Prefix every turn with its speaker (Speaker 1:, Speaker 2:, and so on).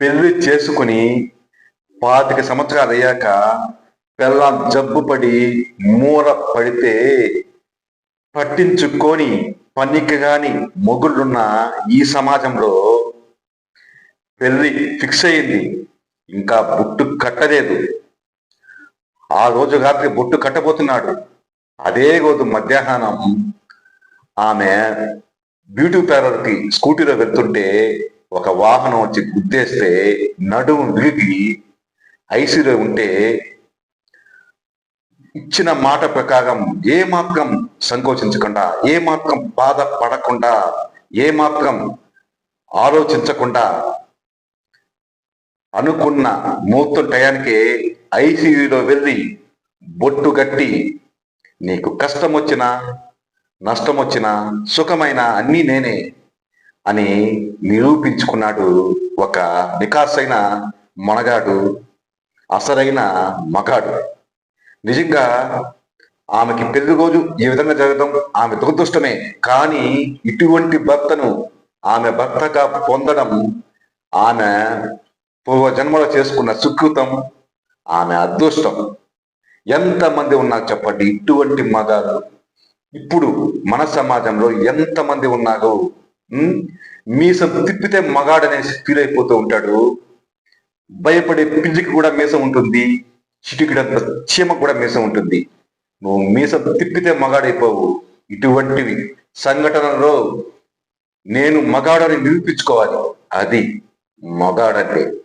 Speaker 1: పెళ్ళి చేసుకుని పాతిక సంవత్సరాలు అయ్యాక పిల్ల జబ్బు పడి మూర పడితే పట్టించుకొని పనికి కాని మొగుళ్ళున్న ఈ సమాజంలో పెళ్ళి ఫిక్స్ అయింది. ఇంకా బుట్టు కట్టలేదు. ఆ రోజు రాత్రి బొట్టు కట్టబోతున్నాడు. అదే రోజు మధ్యాహ్నం ఆమె బ్యూటీ పార్లర్కి స్కూటీలో వెళ్తుంటే ఒక వాహనం వచ్చి గుద్దేస్తే నడుము విరిగి ఐసీలో ఉంటే ఇచ్చిన మాట ప్రకారం ఏ మాత్రం సంకోచించకుండా ఏ మాత్రం బాధపడకుండా ఏ మాత్రం ఆలోచించకుండా అనుకున్న ముహూర్తం టయానికి ఐసీయూలో వెళ్ళి బొట్టు గట్టి నీకు కష్టం వచ్చినా నష్టం వచ్చినా సుఖమైన అన్నీ నేనే అని నిరూపించుకున్నాడు ఒక నికాసైన మనగాడు అసలైన మగాడు. నిజంగా ఆమెకి పెళ్ళి రోజు ఈ విధంగా జరగడం ఆమె దురదృష్టమే. కానీ ఇటువంటి భర్తను ఆమె భర్తగా పొందడం ఆమె పూర్వ జన్మలో చేసుకున్న సుకృతం ఆమె అదృష్టం. ఎంతమంది ఉన్నారు చెప్పండి ఇటువంటి మగాడు ఇప్పుడు మన సమాజంలో ఎంతమంది ఉన్నారు మీసం తిప్పితే మగాడనే ఫీల్ అయిపోతూ ఉంటాడు. భయపడే పిల్లికి కూడా మీసం ఉంటుంది. చిటికిడంత చీమకు కూడా మీసం ఉంటుంది. నువ్వు మీసం తిప్పితే మగాడైపోవు. ఇటువంటివి సంఘటనలో నేను మగాడని నిరూపించుకోవాలి. అది మగాడంటే.